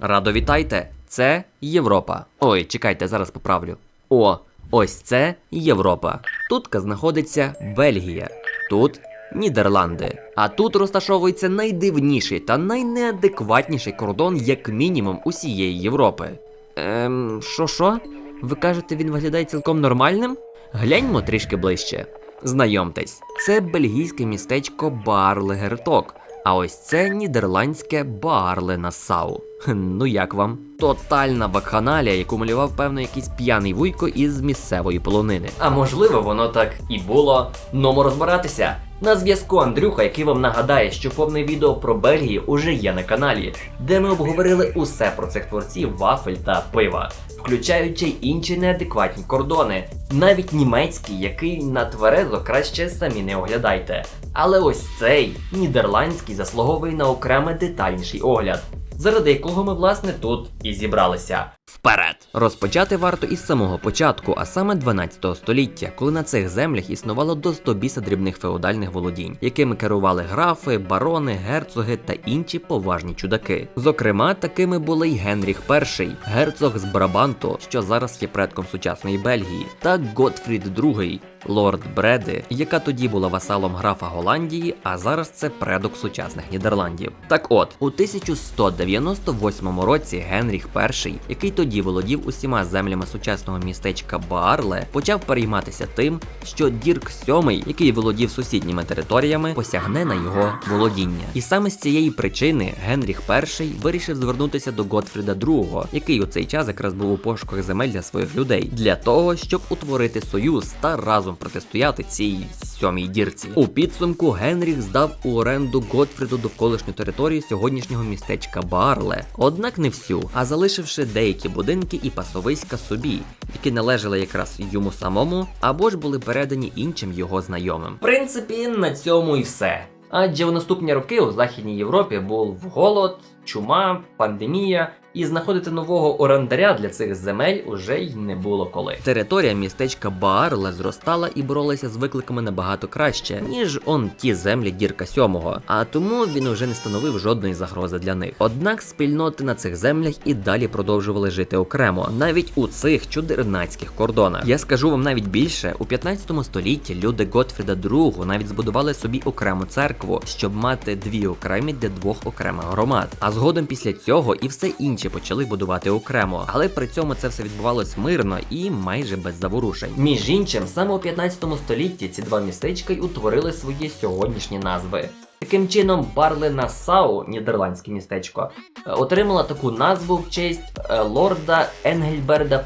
Радо вітайте! Це Європа. Ой, чекайте, зараз поправлю. О, ось це Європа. Тут знаходиться Бельгія, тут Нідерланди. А тут розташовується найдивніший та найнеадекватніший кордон, як мінімум, усієї Європи. Ем, що що? Ви кажете, він виглядає цілком нормальним? Гляньмо трішки ближче. Знайомтесь, це бельгійське містечко Барле-Герток. А ось це нідерландське Барле Нассау. Хм, Ну як вам? Тотальна вакханалія, яку малював певно якийсь п'яний вуйко із місцевої полонини. А можливо, воно так і було. Ному розбиратися. На зв'язку Андрюха, який вам нагадає, що повне відео про Бельгію уже є на каналі, де ми обговорили усе про цих творців вафель та пива, включаючи й інші неадекватні кордони, навіть німецький, який на тверезо краще самі не оглядайте. Але ось цей нідерландський заслуговує на окремий детальніший огляд, заради якого ми власне тут і зібралися. Вперед! Розпочати варто із самого початку, а саме 12 століття, коли на цих землях існувало до 100 біса дрібних феодальних володінь, якими керували графи, барони, герцоги та інші поважні чудаки. Зокрема, такими були й Генріх І, герцог з Брабанту, що зараз є предком сучасної Бельгії, та Готфрід II, лорд Бреди, яка тоді була васалом графа Голландії, а зараз це предок сучасних Нідерландів. Так от, у 1198 році Генріх І, який тоді володів усіма землями сучасного містечка Баарле, почав перейматися тим, що Дірк VII, який володів сусідніми територіями, посягне на його володіння. І саме з цієї причини Генріх І вирішив звернутися до Готфріда II, який у цей час якраз був у пошуках земель для своїх людей, для того, щоб утворити союз та разом протистояти цій сьомій дірці. У підсумку Генріх здав у оренду Готфріду довколишню територію сьогоднішнього містечка Баарле. Однак не всю, а залишивши деякі будинки і пасовиська собі, які належали якраз йому самому, або ж були передані іншим його знайомим. В принципі, на цьому і все. Адже в наступні роки у Західній Європі був голод, чума, пандемія, і знаходити нового орендаря для цих земель уже й не було коли. Територія містечка Баарле зростала і боролася з викликами набагато краще, ніж он ті землі Дірка Сьомого, а тому він уже не становив жодної загрози для них. Однак спільноти на цих землях і далі продовжували жити окремо, навіть у цих чудернацьких кордонах. Я скажу вам навіть більше, у 15 столітті люди Готфріда II навіть збудували собі окрему церкву, щоб мати дві окремі для двох окремих громад. А згодом після цього і все інше почали будувати окремо, але при цьому це все відбувалось мирно і майже без заворушень. Між іншим, саме у 15 столітті ці два містечка й утворили свої сьогоднішні назви. Таким чином, Барле Нассау, нідерландське містечко, е, отримала таку назву в честь е, лорда Енгельберда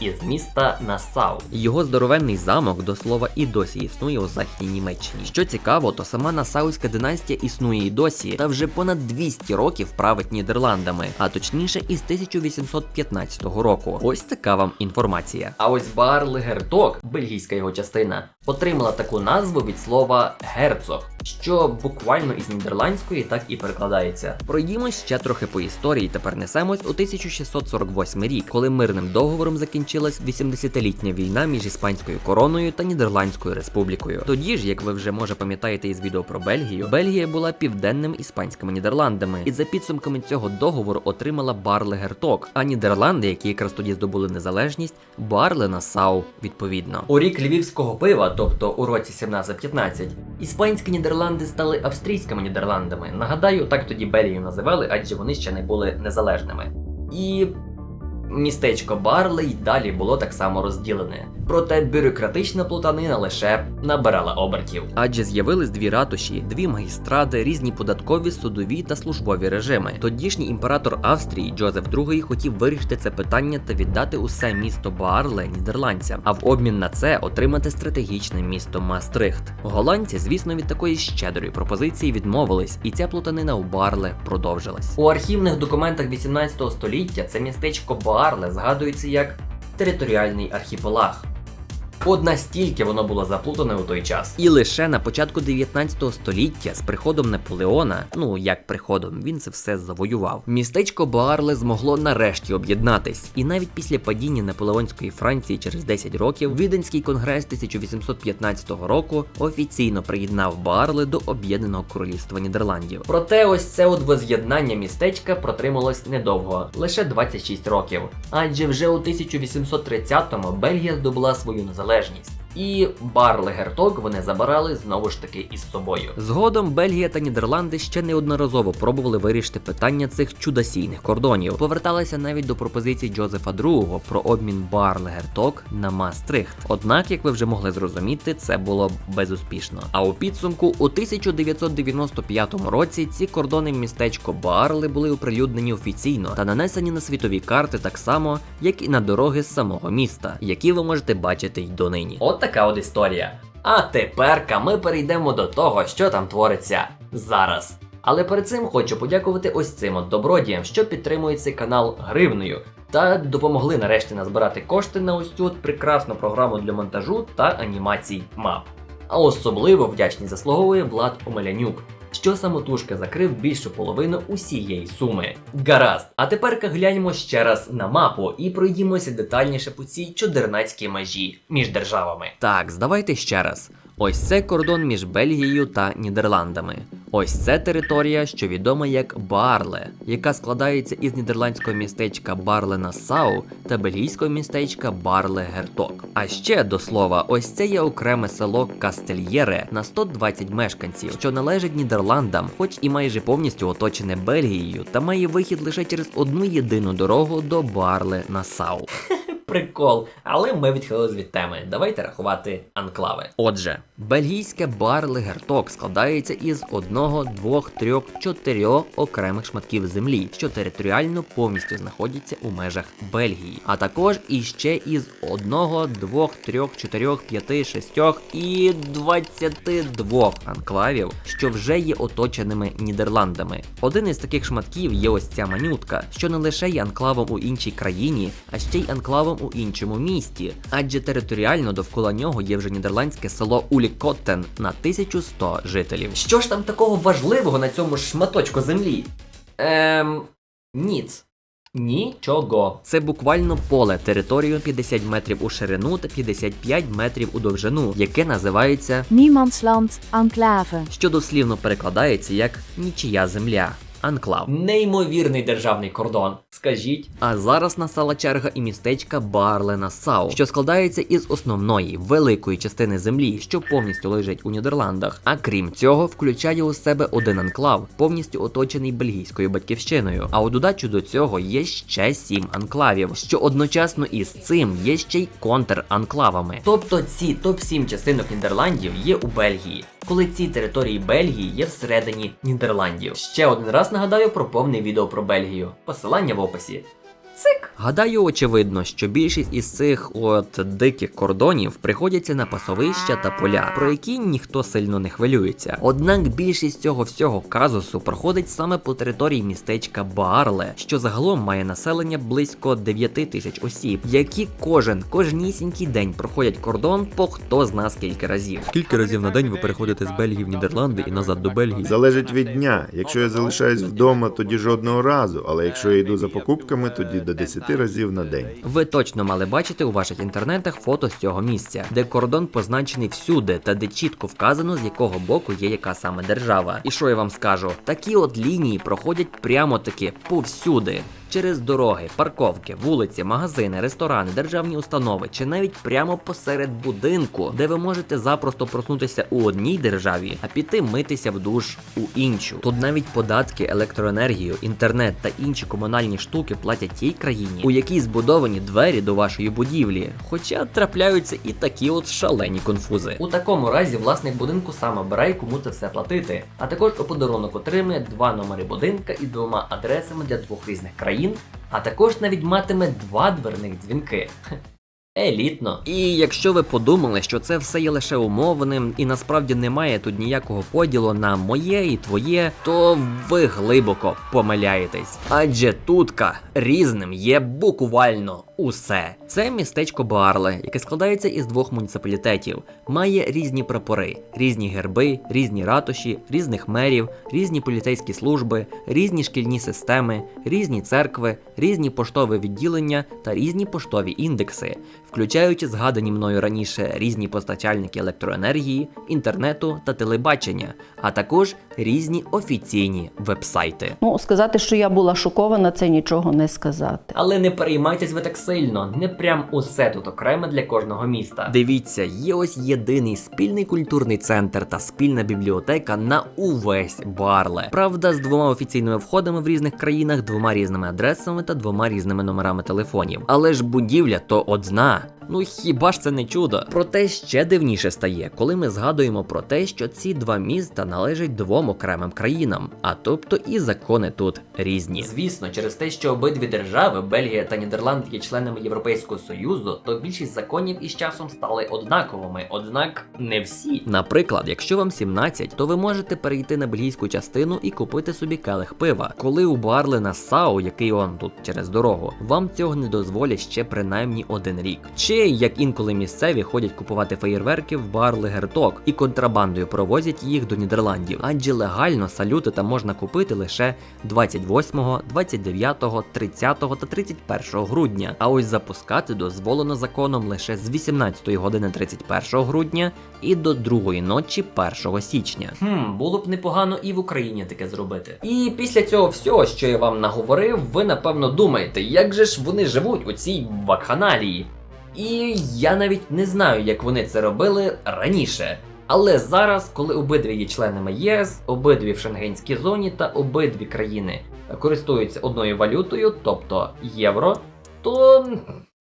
І із міста Нассау. Його здоровенний замок до слова і досі існує у західній Німеччині. Що цікаво, то сама Нассауська династія існує і досі, та вже понад 200 років править Нідерландами, а точніше із 1815 року. Ось така вам інформація. А ось Барле Герток, бельгійська його частина, отримала таку назву від слова герцог, що буквально із нідерландської так і перекладається. Пройдімось ще трохи по історії та перенесемось у 1648 рік, коли мирним договором закінчилась 80-літня війна між іспанською короною та Нідерландською республікою. Тоді ж, як ви вже може пам'ятаєте із відео про Бельгію, Бельгія була південним іспанськими Нідерландами, і за підсумками цього договору отримала Барле Герток, а Нідерланди, які якраз тоді здобули незалежність, Барле Нассау, відповідно. У рік львівського пива, тобто у році 1715, іспанські Нідерланди стали австрійськими Нідерландами. Нагадаю, так тоді Бельгію називали, адже вони ще не були незалежними. І містечко Барле й далі було так само розділене. Проте бюрократична плутанина лише набирала обертів. Адже з'явились дві ратуші, дві магістради, різні податкові, судові та службові режими. Тодішній імператор Австрії Джозеф II хотів вирішити це питання та віддати усе місто Баарле нідерландцям, а в обмін на це отримати стратегічне місто Мастрихт. Голландці, звісно, від такої щедрої пропозиції відмовились, і ця плутанина у Барле продовжилась. У архівних документах 18 століття це містечко Баарле згадується як територіальний архіпелаг. От настільки воно було заплутане у той час. І лише на початку 19 століття з приходом Наполеона, ну як приходом, він це все завоював. Містечко Барле змогло нарешті об'єднатись. І навіть після падіння наполеонської Франції через 10 років Віденський конгрес 1815 року офіційно приєднав Барле до об'єднаного королівства Нідерландів. Проте ось це от воз'єднання містечка протрималось недовго, лише 26 років. Адже вже у 1830-му Бельгія здобула свою незалежність залежність. І Барле Герток вони забирали знову ж таки із собою. Згодом Бельгія та Нідерланди ще неодноразово пробували вирішити питання цих чудосійних кордонів. Поверталися навіть до пропозицій Джозефа II про обмін Барле Герток на Мастрихт. Однак, як ви вже могли зрозуміти, це було безуспішно. А у підсумку у 1995 році ці кордони містечко Барле були оприлюднені офіційно та нанесені на світові карти так само, як і на дороги з самого міста, які ви можете бачити й донині. От така от історія. А теперка ми перейдемо до того, що там твориться зараз. Але перед цим хочу подякувати ось цим от добродіям, що підтримують цей канал гривнею та допомогли нарешті назбирати кошти на ось цю от прекрасну програму для монтажу та анімацій мап. А особливо вдячність заслуговує Влад Омелянюк, що самотужки закрив більшу половину усієї суми. Гаразд, а тепер гляньмо ще раз на мапу і пройдімося детальніше по цій чудернацькій межі між державами. Так, здавайте ще раз. Ось це кордон між Бельгією та Нідерландами. Ось це територія, що відома як Барле, яка складається із нідерландського містечка Барле Нассау та бельгійського містечка Барле Герток. А ще до слова, ось це є окреме село Кастельєре на 120 мешканців, що належить Нідерландам, хоч і майже повністю оточене Бельгією, та має вихід лише через одну єдину дорогу до Барле Нассау. Прикол, але ми відхилились від теми. Давайте рахувати анклави. Отже, бельгійське Барле Герток складається із одного, двох, трьох, чотирьох окремих шматків землі, що територіально повністю знаходяться у межах Бельгії, а також іще із одного, двох, трьох, чотирьох, п'яти, шестьох і двадцяти двох анклавів, що вже є оточеними Нідерландами. Один із таких шматків є ось ця манютка, що не лише є анклавом у іншій країні, а ще й анклавом у іншому місті, адже територіально довкола нього є вже нідерландське село Улікоттен на 1100 жителів. Що ж там такого важливого на цьому шматочку землі? Ем. Ніц. Нічого. Це буквально поле територією 50 метрів у ширину та 55 метрів у довжину, яке називається, Niemandsland, enclave. що дослівно перекладається як нічия земля. Анклав. Неймовірний державний кордон. Скажіть. А зараз настала черга і містечка Барле Нассау, що складається із основної великої частини землі, що повністю лежить у Нідерландах. А крім цього, включає у себе один анклав, повністю оточений бельгійською батьківщиною. А у додачу до цього є ще сім анклавів, що одночасно із цим є ще й контр-анклавами. Тобто ці топ-7 частинок Нідерландів є у Бельгії, коли ці території Бельгії є всередині Нідерландів. Ще один раз нагадаю про повне відео про Бельгію. Посилання в описі. Цик. Гадаю, очевидно, що більшість із цих от диких кордонів приходяться на пасовища та поля, про які ніхто сильно не хвилюється. Однак більшість цього всього казусу проходить саме по території містечка Баарле, що загалом має населення близько 9 тисяч осіб, які кожен кожнісінький день проходять кордон по хто зна скільки разів. Скільки разів на день ви переходите з Бельгії в Нідерланди і назад до Бельгії? Залежить від дня. Якщо я залишаюсь вдома, тоді жодного разу. Але якщо я йду за покупками, тоді до 10 разів на день. Ви точно мали бачити у ваших інтернетах фото з цього місця, де кордон позначений всюди та де чітко вказано, з якого боку є яка саме держава. І що я вам скажу? Такі от лінії проходять прямо таки повсюди. Через дороги, парковки, вулиці, магазини, ресторани, державні установи чи навіть прямо посеред будинку, де ви можете запросто проснутися у одній державі, а піти митися в душ у іншу. Тут навіть податки, електроенергію, інтернет та інші комунальні штуки платять тій країні, у якій збудовані двері до вашої будівлі. Хоча трапляються і такі от шалені конфузи. У такому разі власник будинку сам обирає, кому це все платити. А також у подарунок отримує два номери будинка і двома адресами для двох різних країн, а також навіть матиме два дверних дзвінки. Елітно. І якщо ви подумали, що це все є лише умовним, і насправді немає тут ніякого поділу на моє і твоє, то ви глибоко помиляєтесь. Адже тутка різним є буквально усе. Це містечко Барле, яке складається із двох муніципалітетів, має різні прапори, різні герби, різні ратуші, різних мерів, різні поліцейські служби, різні шкільні системи, різні церкви, різні поштові відділення та різні поштові індекси, включаючи згадані мною раніше різні постачальники електроенергії, інтернету та телебачення, а також різні офіційні вебсайти. Ну, сказати, що я була шокована, це нічого не сказати. Але не переймайтесь ви так сильно, не прям усе тут окремо для кожного міста. Дивіться, є ось єдиний спільний культурний центр та спільна бібліотека на увесь Барле. Правда, з двома офіційними входами в різних країнах, двома різними адресами та двома різними номерами телефонів. Але ж будівля то одна. Ну хіба ж це не чудо? Проте ще дивніше стає, коли ми згадуємо про те, що ці два міста належать двом окремим країнам, а тобто і закони тут різні. Звісно, через те, що обидві держави, Бельгія та Нідерланд, є членами Європейського союзу, то більшість законів із часом стали однаковими, однак не всі. Наприклад, якщо вам 17, то ви можете перейти на бельгійську частину і купити собі келих пива. Коли у Барле на САУ, який он тут через дорогу, вам цього не дозволять ще принаймні один рік. Чи як інколи місцеві ходять купувати феєрверки в Барле Герток і контрабандою провозять їх до Нідерландів, адже легально салюти там можна купити лише 28, 29, 30 та 31 грудня. А ось запускати дозволено законом лише з 18 години 31 грудня і до 2 ночі 1 січня. Хм, було б непогано і в Україні таке зробити. І після цього всього, що я вам наговорив, ви напевно думаєте, як же ж вони живуть у цій вакханалії. І я навіть не знаю, як вони це робили раніше. Але зараз, коли обидві є членами ЄС, обидві в шенгенській зоні та обидві країни користуються одною валютою, тобто євро, то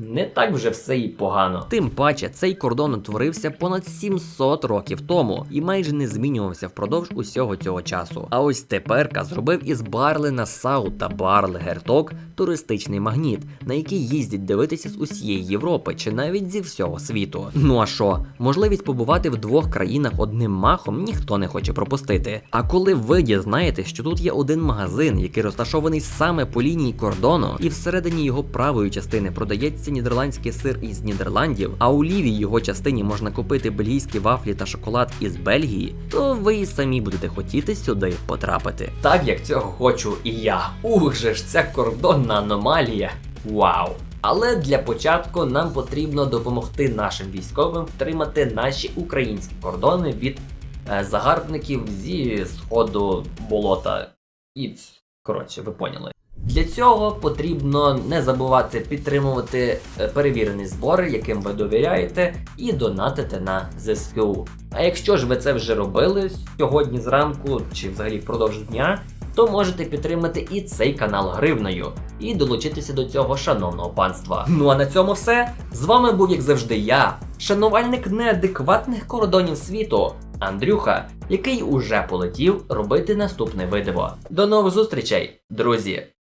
не так вже все і погано. Тим паче, цей кордон утворився понад 700 років тому і майже не змінювався впродовж усього цього часу. А ось теперка зробив із Барле на Сау та Барле Герток туристичний магніт, на який їздять дивитися з усієї Європи чи навіть зі всього світу. Ну а що, можливість побувати в двох країнах одним махом ніхто не хоче пропустити. А коли ви дізнаєтесь, що тут є один магазин, який розташований саме по лінії кордону, і всередині його правої частини продається нідерландський сир із Нідерландів, а у лівій його частині можна купити бельгійські вафлі та шоколад із Бельгії, то ви і самі будете хотіти сюди потрапити. Так як цього хочу і я. Ух же ж, ця кордонна аномалія. Вау! Але для початку нам потрібно допомогти нашим військовим втримати наші українські кордони від е, загарбників зі сходу болота. І коротше, ви поняли. Для цього потрібно не забувати підтримувати е, перевірені збори, яким ви довіряєте, і донатити на ЗСУ. А якщо ж ви це вже робили сьогодні зранку чи взагалі впродовж дня, то можете підтримати і цей канал гривною і долучитися до цього шановного панства. Ну а на цьому все. З вами був, як завжди, я, шанувальник неадекватних кордонів світу, Андрюха, який уже полетів робити наступне видиво. До нових зустрічей, друзі!